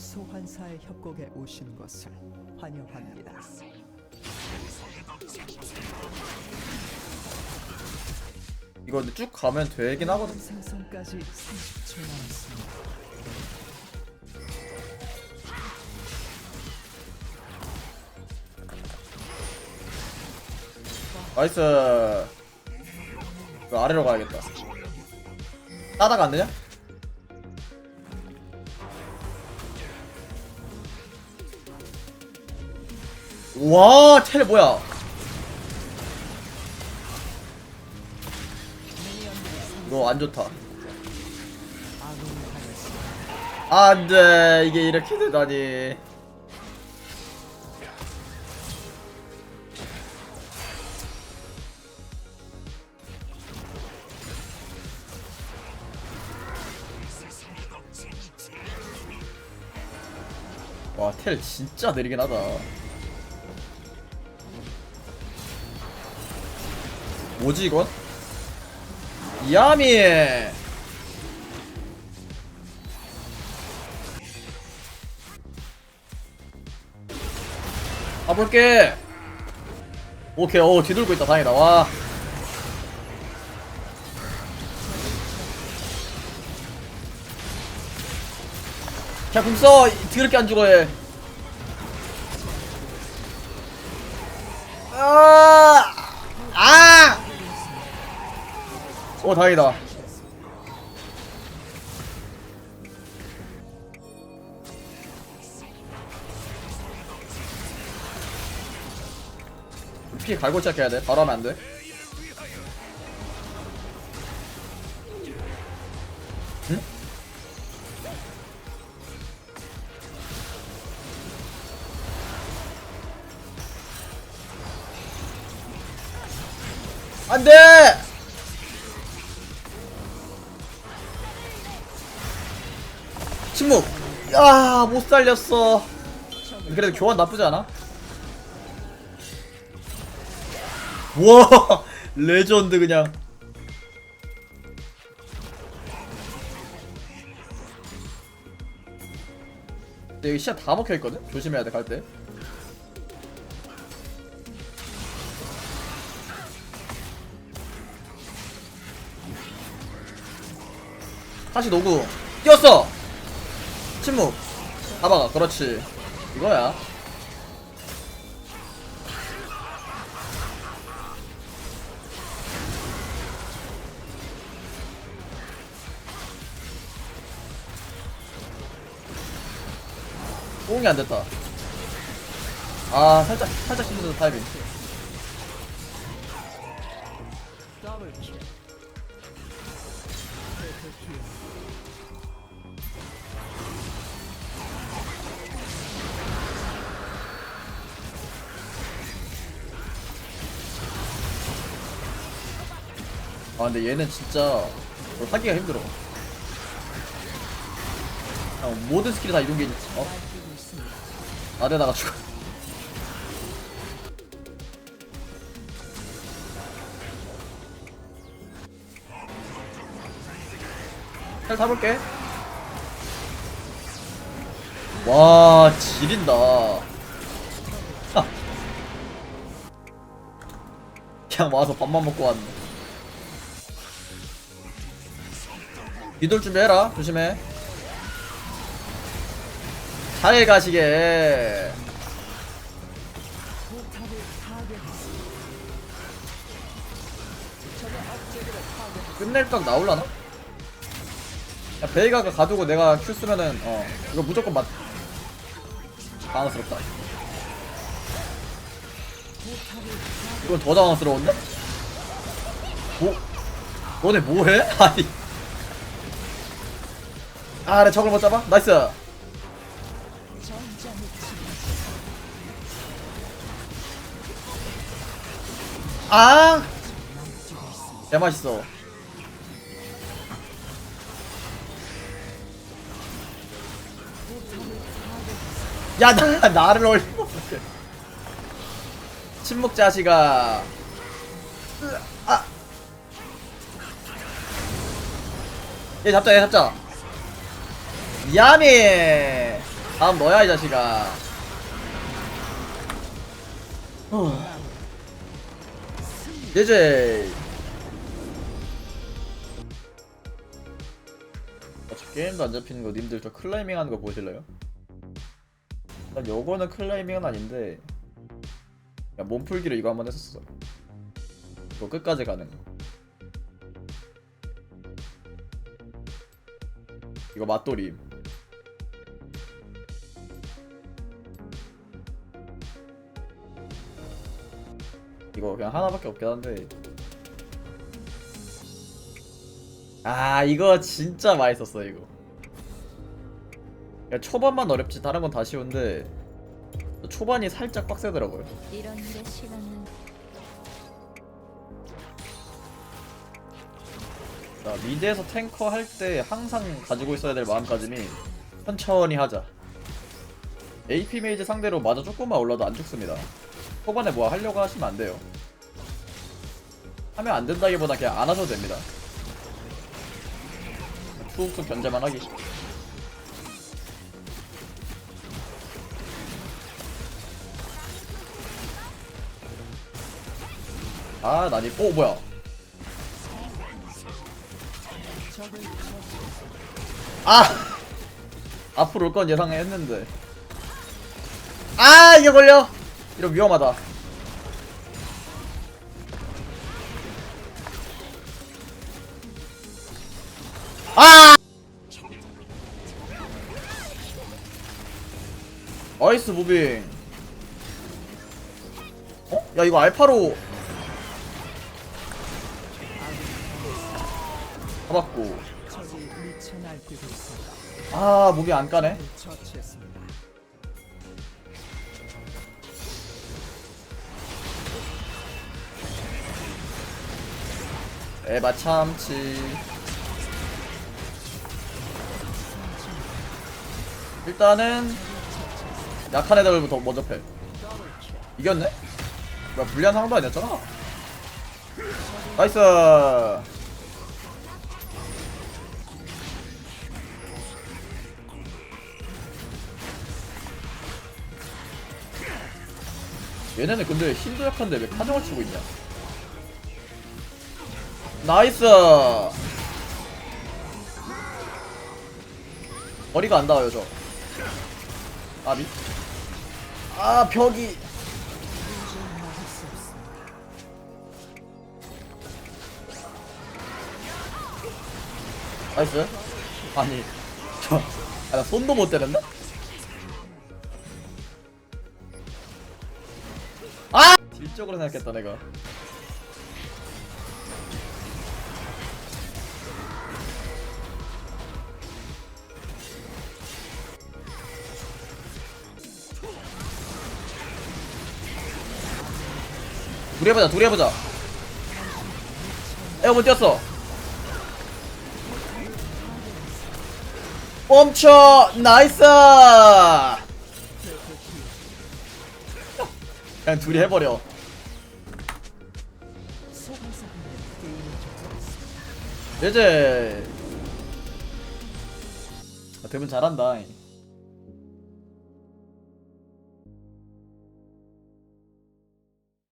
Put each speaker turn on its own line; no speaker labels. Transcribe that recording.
소환사의 협곡에 오신 것을 환영합니다.
이거 근데 쭉 가면 되긴 하거든.
생성까지 30초 남았습니다.
나이스. 그 아래로 가야겠다. 따다가 안 되냐? 와, 텔 뭐야? 이거 안 좋다. 안 돼. 이게 이렇게 되다니. 와, 텔 진짜 느리긴 하다. 뭐지 이건? 야미! 가볼게! 오케이, 오, 뒤돌고 있다. 다행이다. 와. 야, 궁 써! 드럽게 안 죽어, 얘. 아! 아! 오, 다행이다. 피 갈고 시작해야 돼. 바로 하면 안 돼. 응? 안 돼! 침묵! 야, 못 살렸어. 그래도 교환 나쁘지 않아? 와 레전드 그냥 근데 여기 시야 다 먹혀있거든? 조심해야 돼 갈때 다시 노구 뛰었어 침묵 잡아가 그렇지 이거야 호응이 안 됐다. 아, 살짝, 살짝 힘들어, 타이밍. 아, 근데 얘는 진짜 뭘 하기가 힘들어. 그냥 모든 스킬이 다 이동기, 어? 아래다가 죽어. 잘 타볼게. 와, 지린다. 하. 그냥 와서 밥만 먹고 왔네. 뒤돌 준비해라. 조심해. 잘 가시게. 끝낼 각 나올라나? 야, 베이가가 가두고 내가 큐 쓰면은 어 이거 무조건 맞 당황스럽다 이건 더 당황스러운데? 뭐? 너네 뭐해? 아니 아 그래 저걸 못 잡아? 나이스 아! 개 맛있어 야, 나, 나를 어떡해. 침묵 자식아. 으, 아. 얘 잡자, 얘 잡자. 야미! 다음 너야 이 자식아 후. 예제 어차피 게임도 안 잡히는 거 님들 저 클라이밍 하는 거 보실래요? 난 요거는 클라이밍은 아닌데 야 몸풀기로 이거 한번 했었어 이거 끝까지 가는 거 이거 맞돌임 이거 그냥 하나밖에 없긴 한데 아 이거 진짜 맛있었어 이거 야, 초반만 어렵지 다른 건 다 쉬운데 초반이 살짝 빡세더라고요
이런 일의 시간은
자, 미드에서 탱커 할 때 항상 가지고 있어야 될 마음가짐이 천천히 하자. AP 메이즈 상대로 마저 조금만 올라도 안 죽습니다. 초반에 뭐 하려고 하시면 안 돼요. 하면 안 된다기보다 그냥 안 하셔도 됩니다. 툭툭 견제만 하기. 아, 나니, 오, 뭐야. 아! 앞으로 올 건 예상했는데. 아, 이게 걸려! 이러 위험하다. 아! 나이스 무빙. 어? 야, 이거 알파로. 잡았고. 아, 무빙 안 까네. 에바 참치. 일단은 약한 애들부터 먼저 패. 이겼네? 뭐야 불리한 상도 아니었잖아. 나이스! 얘네는 근데 힘도 약한데 왜 파정을 치고 있냐 나이스. 머리가 안 닿아요 저. 아미 아 벽이. 나이스. 아니 저나 손도 못 때렸나? 아! 딜적으로 생각했다 내가 둘이 해보자 둘이 해보자. 에어 못 뛰었어. 멈춰! 나이스! 그냥 둘이 해버려. 이제. 아, 대분 잘한다